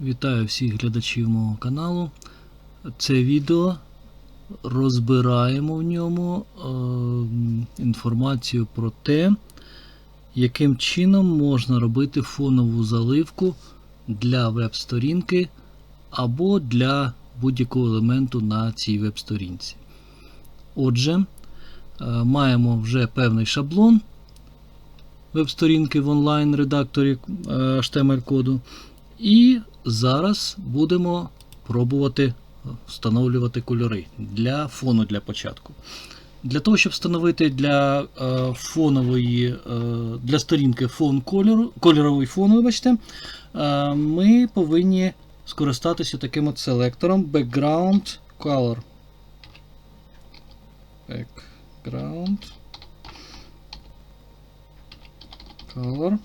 Вітаю всіх глядачів мого каналу. Це відео розбираємо в ньому е, інформацію про те, яким чином можна робити фонову заливку для веб-сторінки або для будь-якого елементу на цій веб-сторінці. Отже, е, маємо вже певний шаблон веб-сторінки в онлайн-редакторі е, HTML-коду. І зараз будемо пробувати встановлювати кольори для фону для початку. Для того, щоб встановити для е, фонової, е, для сторінки фон кольору, кольоровий фон, вибачте, е, ми повинні скористатися таким от селектором Background Color. Background Color.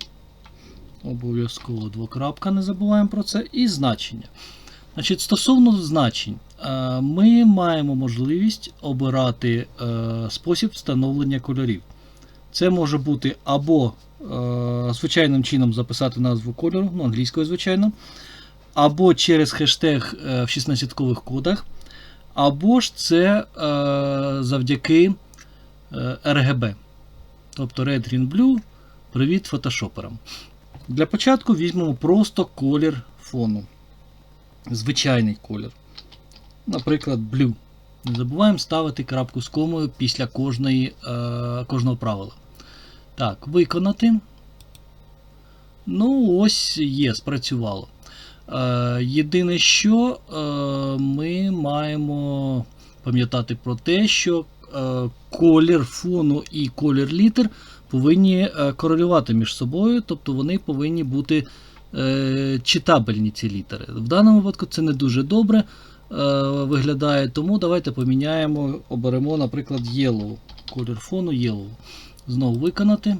Обов'язково двокрапка, не забуваємо про це. І значення. Значить, Стосовно значень, е, ми маємо можливість обирати е, спосіб встановлення кольорів. Це може бути або е, звичайним чином записати назву кольору, ну, англійською, звичайно, або через хештег в 16-кових кодах, або ж це завдяки RGB. Тобто Red Green Blue. Привіт фотошоперам. Для початку візьмемо просто колір фону. Звичайний колір. Наприклад, blue. Не забуваємо ставити крапку з комою після кожної, е, кожного правила. Так, виконати. Ну, ось є, спрацювало. Е, єдине, що е, ми маємо пам'ятати про те, що колір фону і колір літер повинні е, корелювати між собою, тобто вони повинні бути е, читабельні ці літери. В даному випадку це не дуже добре е, виглядає, тому давайте поміняємо, оберемо, наприклад, yellow, колір фону yellow. Знову виконати.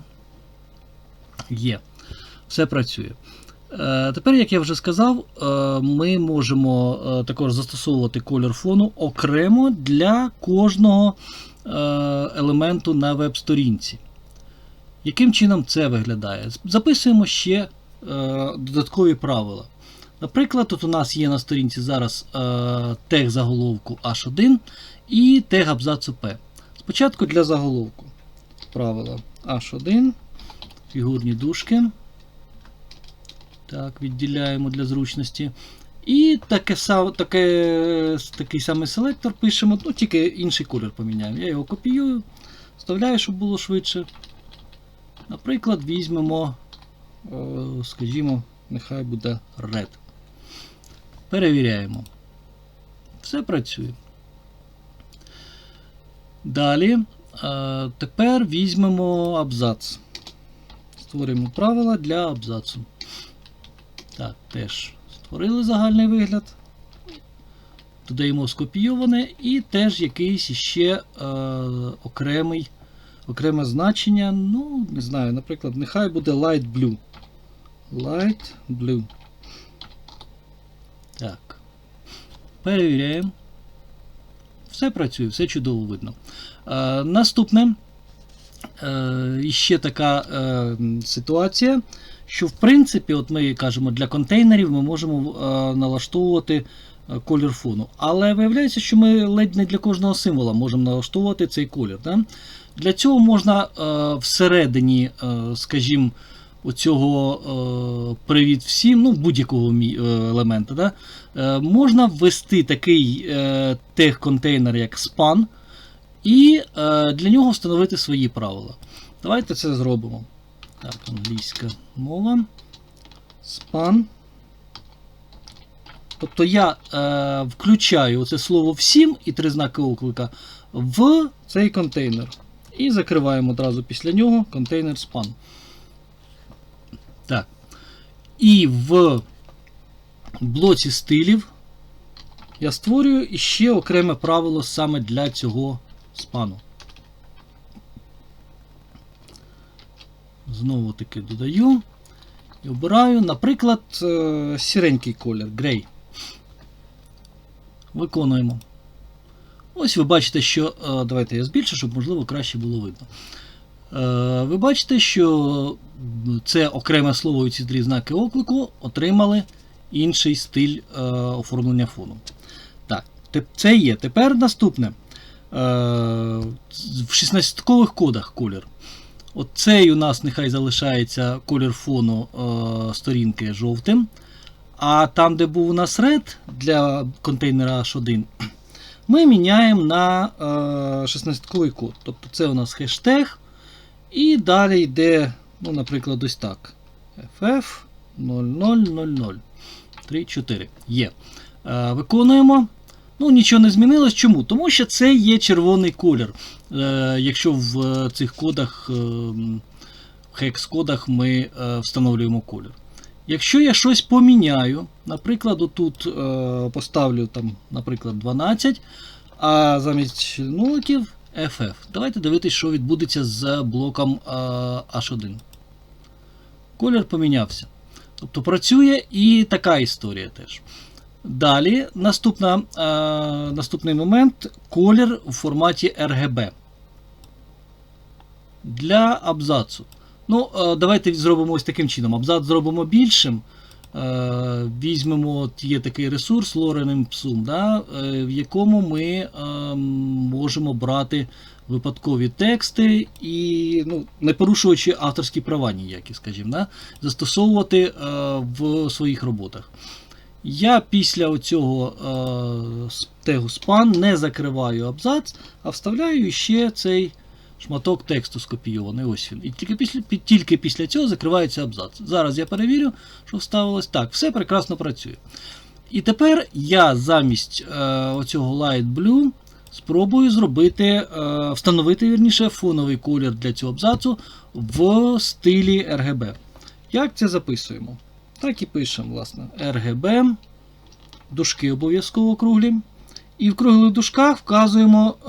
Є. Все працює. Е, Тепер, як я вже сказав, е, ми можемо е, також застосовувати колір фону окремо для кожного елементу на веб-сторінці. Яким чином це виглядає? Записуємо ще додаткові правила. Наприклад, тут у нас є на сторінці зараз тег заголовку H1 і тег абзацу P. Спочатку для заголовку. Правила H1, фігурні дужки. Так, відділяємо для зручності. І таке, таке, такий самий селектор пишемо, ну тільки інший колір поміняємо. Я його копіюю, вставляю, щоб було швидше. Наприклад, візьмемо, е, скажімо, нехай буде red. Перевіряємо. Все працює. Далі. Е, тепер візьмемо абзац. Створимо правила для абзацу. Так, теж створили загальний вигляд. Додаємо скопійоване і теж якийсь ще е, окремий окреме значення. Ну, не знаю, наприклад, нехай буде light blue. Light blue. Так. Перевіряємо. Все працює, все чудово видно. Е, Наступне. Е, ще така е, ситуація, що в принципі, от ми кажемо, для контейнерів ми можемо е, налаштовувати е, колір фону. Але виявляється, що ми ледь не для кожного символа можемо налаштовувати цей колір. Да? Для цього можна е, всередині, скажімо, оцього привіт всім, ну, будь-якого елемента, да, можна ввести такий тег-контейнер, як span, і для нього встановити свої правила. Давайте це зробимо. Так, англійська мова. Span. Тобто я е, включаю оце слово всім і три знаки оклика в цей контейнер. І закриваємо одразу після нього контейнер span. Так. І в блоці стилів я створюю іще окреме правило саме для цього спану. Знову таки додаю і обираю, наприклад, е, сіренький колір, грей. Виконуємо. Ось ви бачите, що. е, Давайте я збільшу, щоб можливо краще було видно. Е, Ви бачите, що це окреме слово і ці три знаки оклику отримали інший стиль оформлення фону. Так, це є. Тепер наступне. В 16-кових кодах колір. От цей у нас нехай залишається колір фону е, сторінки жовтим. А там, де був у нас red для контейнера H1, ми міняємо на е, 16-ковий код. Тобто це у нас хештег. І далі йде, ну, наприклад, ось так. FF 0000 34. Є. Е, виконуємо. Ну, нічого не змінилось. Чому? Тому що це є червоний колір. Е, якщо в е, цих кодах, е, в хекс-кодах ми встановлюємо колір. Якщо я щось поміняю, наприклад, отут поставлю там, наприклад, 12, а замість нуликів FF. Давайте дивитися, що відбудеться з блоком е, H1. Колір помінявся. Тобто працює і така історія теж. Далі наступна, е, наступний момент колір у форматі RGB. Для абзацу. Ну, е, давайте зробимо ось таким чином. Абзац зробимо більшим. Е, візьмемо, от є такий ресурс Lorem Ipsum, да, е, в якому ми е, можемо брати випадкові тексти і ну, не порушуючи авторські права ніякі, скажімо, да, застосовувати е, в своїх роботах. Я після оцього е, тегу span не закриваю абзац, а вставляю ще цей шматок тексту скопійований. Ось він. І тільки після, тільки після цього закривається абзац. Зараз я перевірю, що вставилось. Так, все прекрасно працює. І тепер я замість е, оцього Light Blue спробую зробити, е, встановити вірніше, фоновий колір для цього абзацу в стилі RGB. Як це записуємо? Так і пишемо, власне, RGB, дужки обов'язково круглі. І в круглих дужках вказуємо, е,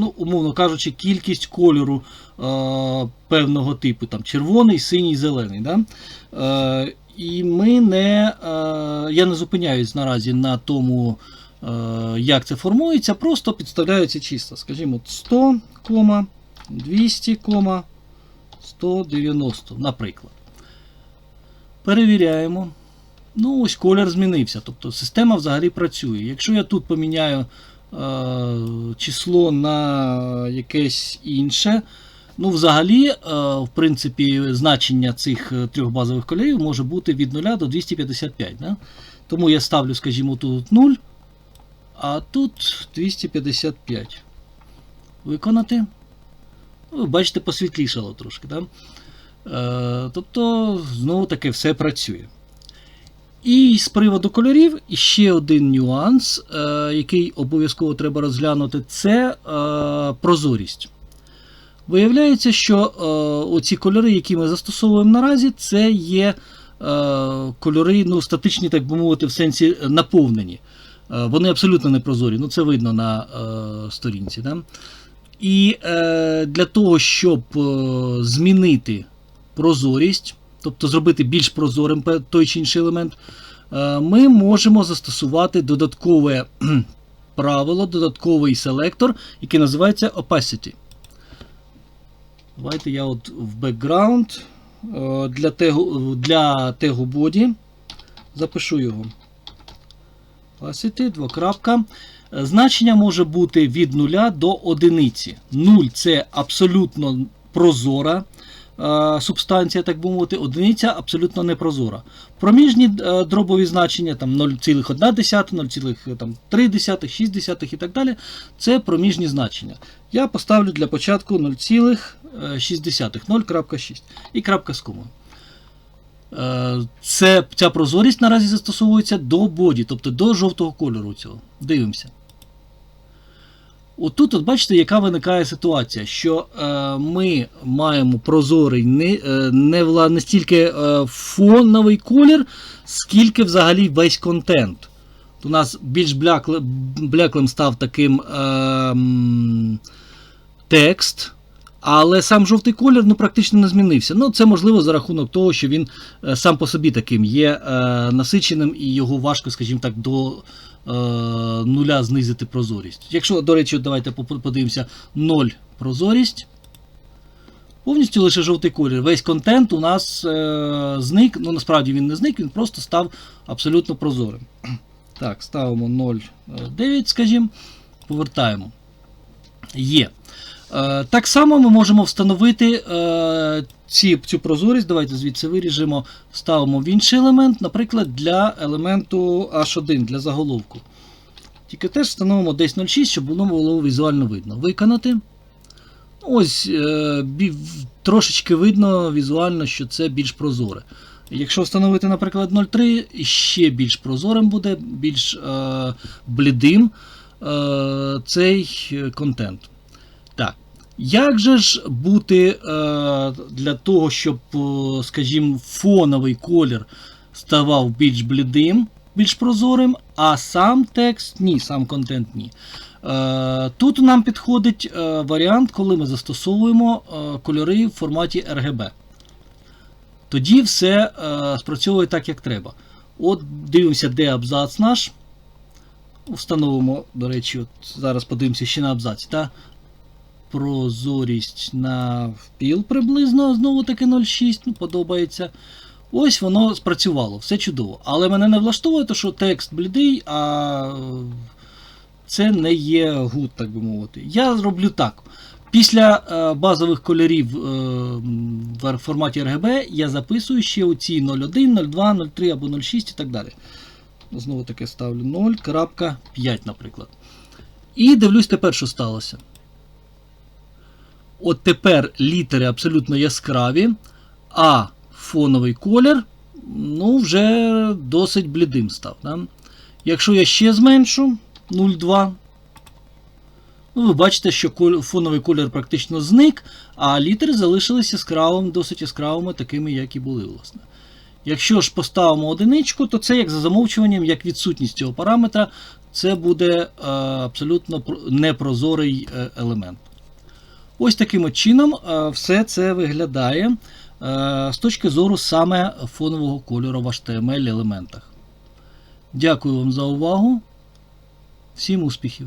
ну, умовно кажучи, кількість кольору е, певного типу, там червоний, синій, зелений. Да? Е, і ми не, я не зупиняюсь наразі на тому, як це формується, просто підставляються числа. Скажімо, 100, 200, 190, наприклад. Перевіряємо. Ну, ось колір змінився. Тобто система взагалі працює. Якщо я тут поміняю е, число на якесь інше, ну, взагалі, е, в принципі, значення цих е, трьох базових кольорів може бути від 0 до 255. Да? Тому я ставлю, скажімо, тут 0, а тут 255. Виконати. Ну, ви бачите, посвітлішало трошки. Да? Е, тобто, знову таки, все працює. І з приводу кольорів ще один нюанс, е, який обов'язково треба розглянути, це е, прозорість. Виявляється, що оці кольори, які ми застосовуємо наразі, це є кольори ну, статичні, так би мовити, в сенсі наповнені. Вони абсолютно не прозорі. Ну, це видно на сторінці. Да? І для того, щоб змінити прозорість, тобто зробити більш прозорим той чи інший елемент, е, ми можемо застосувати додаткове правило, додатковий селектор, який називається opacity. Давайте я от в background е, для тегу, для тегу body запишу його. Opacity, двокрапка. Е, Значення може бути від 0 до 1. 0 це абсолютно прозора субстанція, так би мовити, одиниця абсолютно непрозора. Проміжні е, дробові значення там 0,1, 0,3, 6 і так далі. Це проміжні значення. Я поставлю для початку 0,6, 0,6 і крапка з комою. Е, Це, ця прозорість наразі застосовується до боді, тобто до жовтого кольору цього. Дивимося. Отут, от бачите, яка виникає ситуація, що е, ми маємо прозорий не, е, не, не стільки е, фоновий колір, скільки взагалі весь контент. У нас більш блякле, бляклим став таким е, текст, але сам жовтий колір ну, практично не змінився. Ну, це можливо за рахунок того, що він е, сам по собі таким є е, насиченим і його важко, скажімо так, до нуля знизити прозорість. Якщо, до речі, давайте подивимося 0 прозорість. Повністю лише жовтий колір. Весь контент у нас е, зник. Ну насправді він не зник, він просто став абсолютно прозорим. Так, ставимо 0,9, скажімо, повертаємо. Є. Е, так само ми можемо встановити е, ці, цю прозорість. Давайте звідси виріжемо, ставимо в інший елемент, наприклад, для елементу H1 для заголовку. Тільки теж встановимо десь 0,6, щоб воно було візуально видно. Виконати. Ось е, трошечки видно візуально, що це більш прозоре. Якщо встановити, наприклад, 0,3, ще більш прозорим буде, більш е, блідим е, цей контент. Як же ж бути е, для того, щоб, е, скажімо, фоновий колір ставав більш блідим, більш прозорим, а сам текст ні, сам контент ні. Е, Тут нам підходить варіант, коли ми застосовуємо кольори в форматі RGB. Тоді все спрацьовує так, як треба. От дивимося, де абзац наш. Встановимо, до речі, от зараз подивимося ще на абзац. Та? Прозорість на впіл приблизно, знову таки 0,6, ну, подобається. Ось воно спрацювало, все чудово. Але мене не влаштовує, то, що текст блідий, а це не є гуд, так би мовити. Я зроблю так. Після е, базових кольорів е, в форматі RGB я записую ще оці 0,1, 02, 03 або 06 і так далі. Знову таки ставлю 0.5, наприклад. І дивлюсь тепер, що сталося. От тепер літери абсолютно яскраві, а фоновий колір ну, вже досить блідим став. Да? Якщо я ще зменшу 0,2, ну, ви бачите, що фоновий колір практично зник, а літери залишилися яскравими, досить яскравими, такими, як і були, власне. Якщо ж поставимо одиничку, то це як за замовчуванням, як відсутність цього параметра, це буде е, абсолютно непрозорий е, елемент. Ось таким чином е, все це виглядає е, з точки зору саме фонового кольору в HTML елементах. Дякую вам за увагу. Всім успіхів!